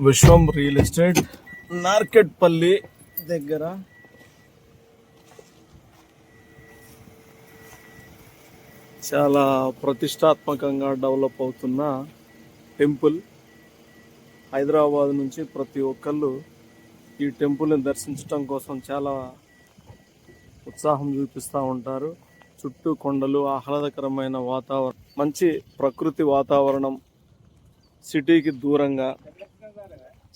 విశ్వం real estate Narketpally దగ్గర. చాలా ప్రతిష్టాత్మకంగా డెవలప్ అవుతున్న టెంపుల్. హైదరాబాద్ నుంచి ప్రతి ఒక్కళ్ళు ఈ టెంపుల్ని దర్శించడం కోసం చాలా ఉత్సాహం చూపిస్తూ ఉంటారు. చుట్టూ కొండలు ఆహ్లాదకరమైన వాతావరణం మంచి ప్రకృతి వాతావరణం సిటీకి దూరంగా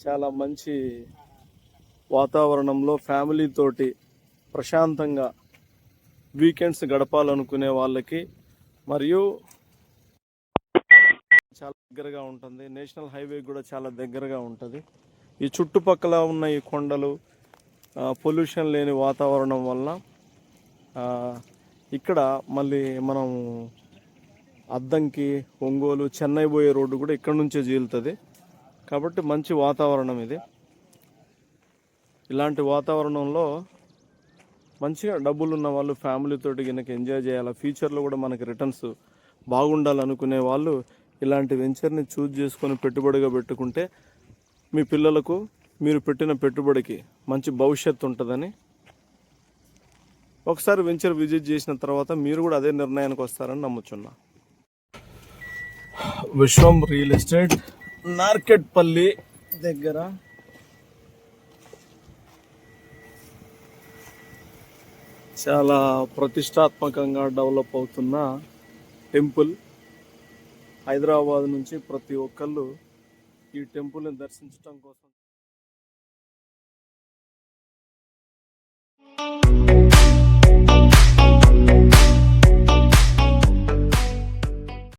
చాలా మంచి వాతావరణంలో ఫ్యామిలీ తోటి ప్రశాంతంగా వీకెండ్స్ గడపాలనుకునే వాళ్ళకి మరియు చాలా దగ్గరగా ఉంటుంది. నేషనల్ హైవే కూడా చాలా దగ్గరగా ఉంటుంది. ఈ చుట్టుపక్కల ఉన్న ఈ కొండలు పొల్యూషన్ లేని వాతావరణం వల్ల ఇక్కడ మళ్ళీ మనం అద్దంకి ఒంగోలు చెన్నై పోయే రోడ్డు కూడా ఇక్కడ నుంచే జీలుతుంది. కాబట్టి మంచి వాతావరణం ఇది. ఇలాంటి వాతావరణంలో మంచిగా డబ్బులు ఉన్న వాళ్ళు ఫ్యామిలీతోటి కనుక ఎంజాయ్ చేయాలి ఫ్యూచర్లో కూడా మనకి రిటర్న్స్ బాగుండాలనుకునే వాళ్ళు ఇలాంటి వెంచర్ని చూజ్ చేసుకొని పెట్టుబడిగా పెట్టుకుంటే మీ పిల్లలకు మీరు పెట్టిన పెట్టుబడికి మంచి భవిష్యత్తు ఉంటుందని ఒకసారి వెంచర్ విజిట్ చేసిన తర్వాత మీరు కూడా అదే నిర్ణయానికి వస్తారని నమ్ముచున్నా. విశ్వం రియల్ ఎస్టేట్ నార్కెట్పల్లి దగ్గర. చాలా ప్రతిష్టాత్మకంగా డెవలప్ అవుతున్న టెంపుల్. హైదరాబాద్ నుంచి ప్రతి ఒక్కళ్ళు ఈ టెంపుల్ని దర్శించడం కోసం